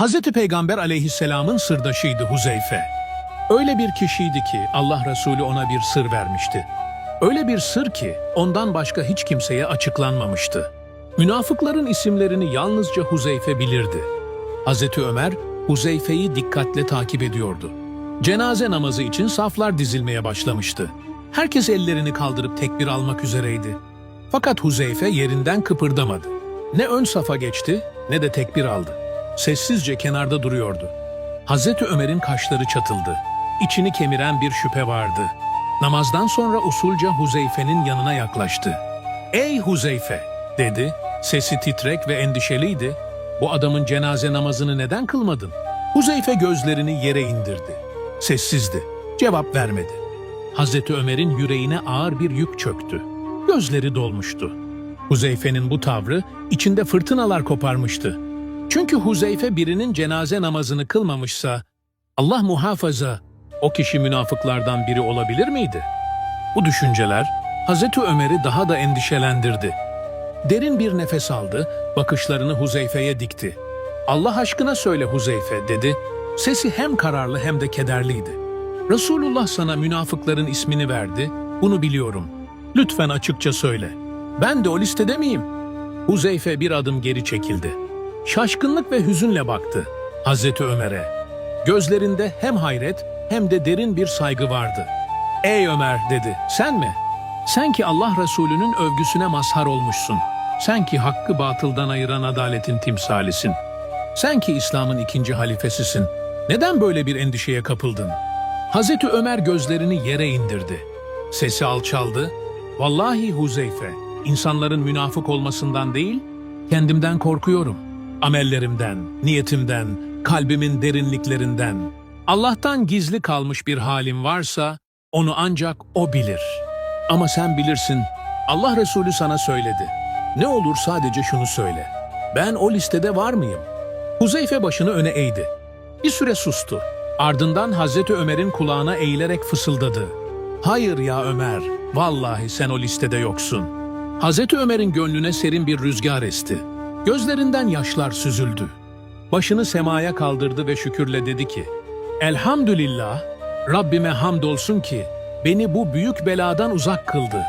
Hz. Peygamber aleyhisselamın sırdaşıydı Huzeyfe. Öyle bir kişiydi ki Allah Resulü ona bir sır vermişti. Öyle bir sır ki ondan başka hiç kimseye açıklanmamıştı. Münafıkların isimlerini yalnızca Huzeyfe bilirdi. Hz. Ömer, Huzeyfe'yi dikkatle takip ediyordu. Cenaze namazı için saflar dizilmeye başlamıştı. Herkes ellerini kaldırıp tekbir almak üzereydi. Fakat Huzeyfe yerinden kıpırdamadı. Ne ön safa geçti ne de tekbir aldı. Sessizce kenarda duruyordu. Hazreti Ömer'in kaşları çatıldı. İçini kemiren bir şüphe vardı. Namazdan sonra usulca Huzeyfe'nin yanına yaklaştı. ''Ey Huzeyfe!'' dedi. Sesi titrek ve endişeliydi. ''Bu adamın cenaze namazını neden kılmadın?'' Huzeyfe gözlerini yere indirdi. Sessizdi. Cevap vermedi. Hazreti Ömer'in yüreğine ağır bir yük çöktü. Gözleri dolmuştu. Huzeyfe'nin bu tavrı içinde fırtınalar koparmıştı. Çünkü Huzeyfe birinin cenaze namazını kılmamışsa, Allah muhafaza o kişi münafıklardan biri olabilir miydi? Bu düşünceler Hazreti Ömer'i daha da endişelendirdi. Derin bir nefes aldı, bakışlarını Huzeyfe'ye dikti. Allah aşkına söyle Huzeyfe dedi. Sesi hem kararlı hem de kederliydi. Resulullah sana münafıkların ismini verdi, bunu biliyorum. Lütfen açıkça söyle. Ben de o listede miyim? Huzeyfe bir adım geri çekildi. Şaşkınlık ve hüzünle baktı Hazreti Ömer'e. Gözlerinde hem hayret hem de derin bir saygı vardı. Ey Ömer dedi, sen mi? Sen ki Allah Resulü'nün övgüsüne mazhar olmuşsun. Sen ki hakkı batıldan ayıran adaletin timsalisin. Sen ki İslam'ın ikinci halifesisin. Neden böyle bir endişeye kapıldın? Hazreti Ömer gözlerini yere indirdi. Sesi alçaldı. Vallahi Huzeyfe, insanların münafık olmasından değil, kendimden korkuyorum. Amellerimden, niyetimden, kalbimin derinliklerinden. Allah'tan gizli kalmış bir halim varsa, onu ancak O bilir. Ama sen bilirsin, Allah Resulü sana söyledi. Ne olur sadece şunu söyle. Ben o listede var mıyım? Huzeyfe başını öne eğdi. Bir süre sustu. Ardından Hazreti Ömer'in kulağına eğilerek fısıldadı. Hayır ya Ömer, vallahi sen o listede yoksun. Hazreti Ömer'in gönlüne serin bir rüzgar esti. Gözlerinden yaşlar süzüldü. Başını semaya kaldırdı ve şükürle dedi ki, Elhamdülillah, Rabbime hamdolsun ki beni bu büyük beladan uzak kıldı.